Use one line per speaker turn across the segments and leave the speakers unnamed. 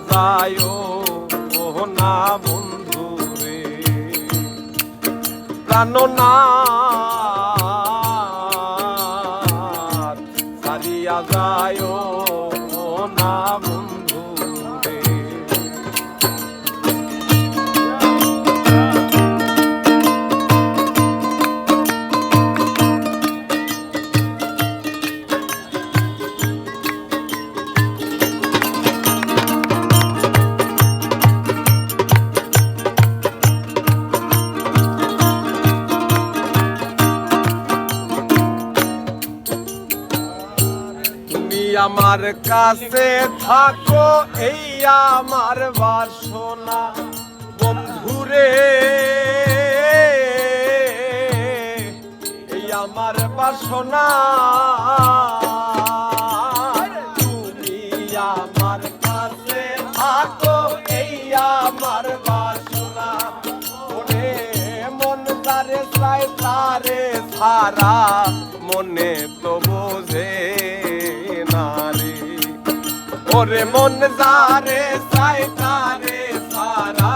যায় ও না বন্ধু রে প্রাণনা সারিয়া আমার কাছে থাকো, এই আমার বাসনা। বন্ধুরে, এই আমার বাসনা। আমার কাছে থাকো মনে তারে তারে মনে তো ওরে মন যারে চাই তারে সারা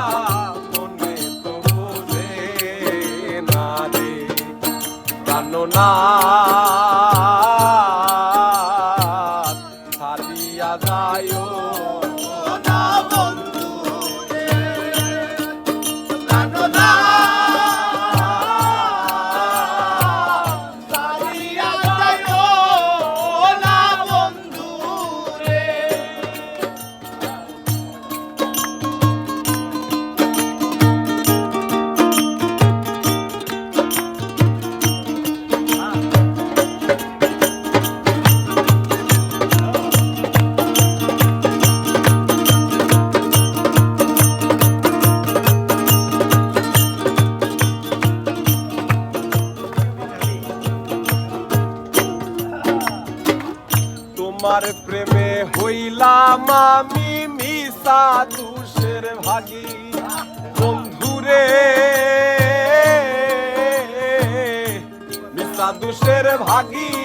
মনে তো বোঝে না রে জানো না ছাড়িয়া যায় তোমার প্রেমে হইলাম আমি মিশা দুষের ভাগি। বন্ধুরে মিশা দুষের ভাগী।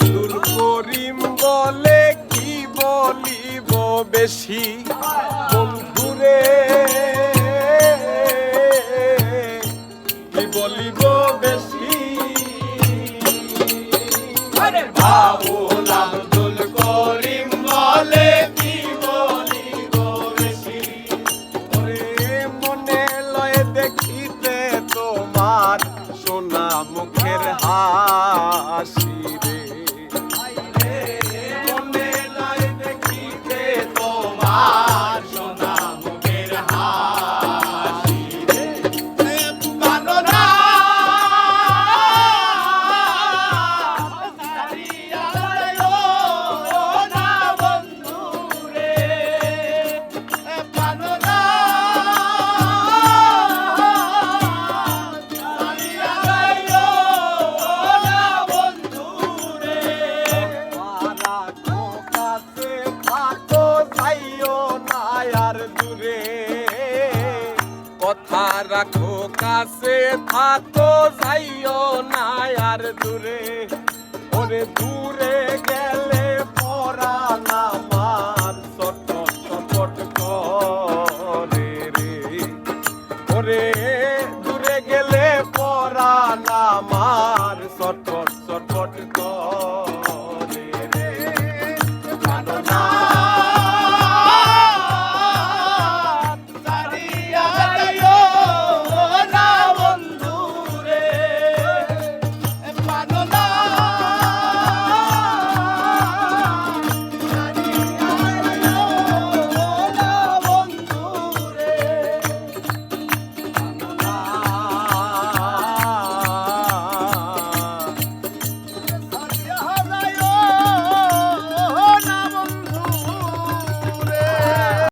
আব্দুল করিম বলে কি বলিব বেশি? বন্ধুরে কি বলিব বেশি?
আরে বাবুল আব্দুল করিম বলে কি বলিব বেশি?
মনে লয় দেখিতে তোমার সোনা মুখের হাসি রে আর রাখো, কাছে থাকো, যাইও না আর দূরে। ওরে দূরে গেলে পরান আমার চট চটপট করে রে। ওরে